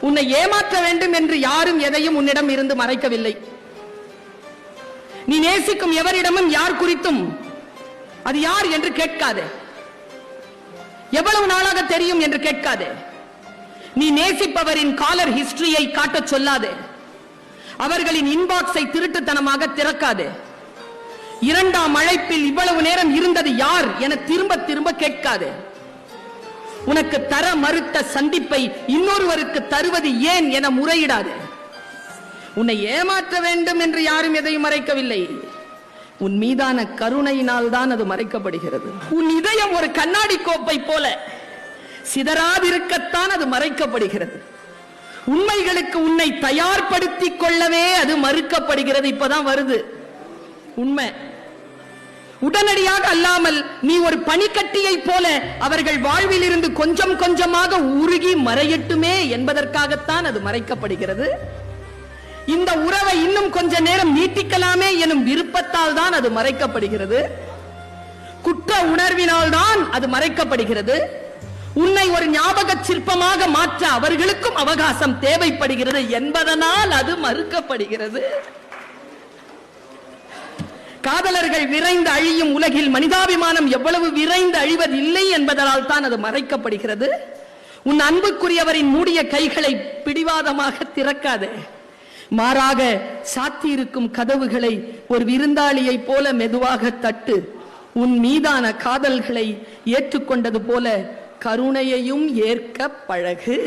உன்னை ஏமாற்ற வேண்டும் என்று யாரும் எதையும் உன்னிடம் இருந்து மறைக்கவில்லை. நீ நேசிக்கும் எவரிடமும் யார் குறித்தும் அது யார் என்று கேட்காதே. எவ்வளவு நாளாக தெரியும் என்று கேட்காதே. நீ நேசிப்பவரின் காலர் ஹிஸ்டரியை காட்டச் சொல்லாதே. அவர்களின் இன்பாக்ஸை திருட்டுத்தனமாக திறக்காதே. இரண்டாம் அழைப்பில் இவ்வளவு நேரம் இருந்தது யார் என திரும்ப திரும்ப கேட்காதே. உனக்கு தர மறுத்த சந்திப்பை இன்னொருவருக்கு தருவது ஏன் என முறையிடாது. உன்னை ஏமாற்ற வேண்டும் என்று யாரும் எதையும் மறைக்கவில்லை. உன் மீதான கருணையினால் தான் அது மறைக்கப்படுகிறது. உன் இதயம் ஒரு கண்ணாடி கோப்பை போல சிதறாதிருக்கத்தான் அது மறைக்கப்படுகிறது. உண்மைகளுக்கு உன்னை தயார்படுத்திக் கொள்ளவே அது மறுக்கப்படுகிறது. இப்பதான் வருது. உண்மை. உடனடியாக அல்லாமல் நீ ஒரு பனிக்கட்டியை போல அவர்கள் வாழ்வில் இருந்து கொஞ்சம் கொஞ்சமாக உருகி மறையட்டுமே என்பதற்காகத்தான் அது மறைக்கப்படுகிறது. இந்த உறவை இன்னும் கொஞ்ச நேரம் நீட்டிக்கலாமே எனும் விருப்பத்தால் தான் அது மறைக்கப்படுகிறது. குற்ற உணர்வினால் தான் அது மறைக்கப்படுகிறது. உன்னை ஒரு ஞாபக சிற்பமாக மாற்ற அவர்களுக்கும் அவகாசம் தேவைப்படுகிறது என்பதனால் அது மறுக்கப்படுகிறது. காதலர்கள் விரைந்து அழியும் உலகில் மனிதாபிமானம் எவ்வளவு விரைந்து அழிவதில்லை என்பதனால் தான் அது மறைக்கப்படுகிறது. உன் அன்புக்குரியவரின் மூடிய கைகளை பிடிவாதமாக திறக்காதே. மாறாக சாத்தியிருக்கும் கதவுகளை ஒரு விருந்தாளியைப் போல மெதுவாக தட்டு உன் மீதான காதல்களை ஏற்றுக்கொண்டது போல கருணையையும் ஏற்க பழகு.